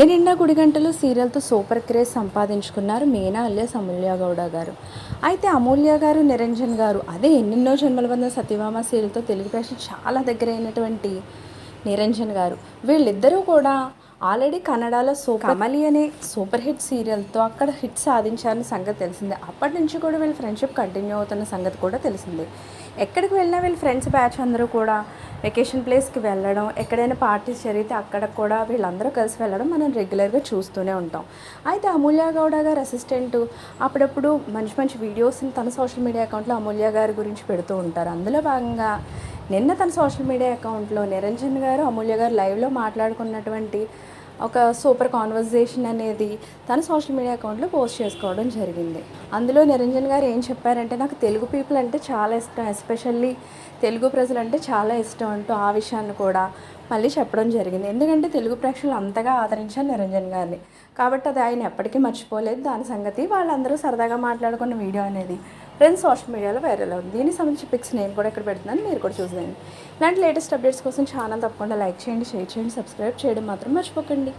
గుండె నిండా గుడి గంటలు సీరియల్తో సూపర్ క్రేజ్ సంపాదించుకున్నారు మీనా అలియాస్ అమూల్య గౌడ గారు. అయితే అమూల్య గారు నిరంజన్ గారు అదే ఎన్నెన్నో జన్మల బంధ సత్యభామ సీరియల్తో తెలుగు ప్రేక్షకు చాలా దగ్గరైనటువంటి నిరంజన్ గారు. వీళ్ళిద్దరూ కూడా ఆల్రెడీ కన్నడలో సూపర్ కమలి అనే సూపర్ హిట్ సీరియల్తో అక్కడ హిట్ సాధించారని సంగతి తెలిసిందే. అప్పటి నుంచి కూడా వీళ్ళ ఫ్రెండ్షిప్ కంటిన్యూ అవుతున్న సంగతి కూడా తెలిసిందే. ఎక్కడికి వెళ్ళినా వీళ్ళ ఫ్రెండ్స్ బ్యాచ్ అందరూ కూడా వెకేషన్ ప్లేస్కి వెళ్ళడం ఎక్కడైనా పార్టీస్ జరిగితే అక్కడ కూడా వీళ్ళందరూ కలిసి వెళ్ళడం మనం రెగ్యులర్గా చూస్తూనే ఉంటాం. అయితే అమూల్య గౌడ గారు అసిస్టెంట్ అప్పుడప్పుడు మంచి మంచి వీడియోస్ని తన సోషల్ మీడియా అకౌంట్లో అమూల్య గారి గురించి పెడుతూ ఉంటారు. అందులో భాగంగా నిన్న తన సోషల్ మీడియా అకౌంట్లో నిరంజన్ గారు అమూల్య గారు లైవ్లో మాట్లాడుకున్నటువంటి ఒక సూపర్ కాన్వర్జేషన్ అనేది తన సోషల్ మీడియా అకౌంట్లో పోస్ట్ చేసుకోవడం జరిగింది. అందులో నిరంజన్ గారు ఏం చెప్పారంటే నాకు తెలుగు పీపుల్ అంటే చాలా ఇష్టం ఎస్పెషల్లీ తెలుగు ప్రజలు అంటే చాలా ఇష్టం అంటూ ఆ విషయాన్ని కూడా మళ్ళీ చెప్పడం జరిగింది. ఎందుకంటే తెలుగు ప్రేక్షకులు అంతగా ఆదరించారు నిరంజన్ గారిని. కాబట్టి అది ఆయన ఎప్పటికీ మర్చిపోలేదు. దాని సంగతి వాళ్ళందరూ సరదాగా మాట్లాడుకున్న వీడియో అనేది రెండు సోషల్ మీడియాలో వైరల్ అవుతుంది. దీనికి సంబంధించి పిక్స్ నేను కూడా ఇక్కడ పెడుతున్నాను. మీరు కూడా చూసేయండి. ఇలాంటి లేటెస్ట్ అప్డేట్స్ కోసం ఛానల్ తప్పకుండా లైక్ చేయండి షేర్ చేయండి సబ్స్క్రైబ్ చేయడం మాత్రం మర్చిపోకండి.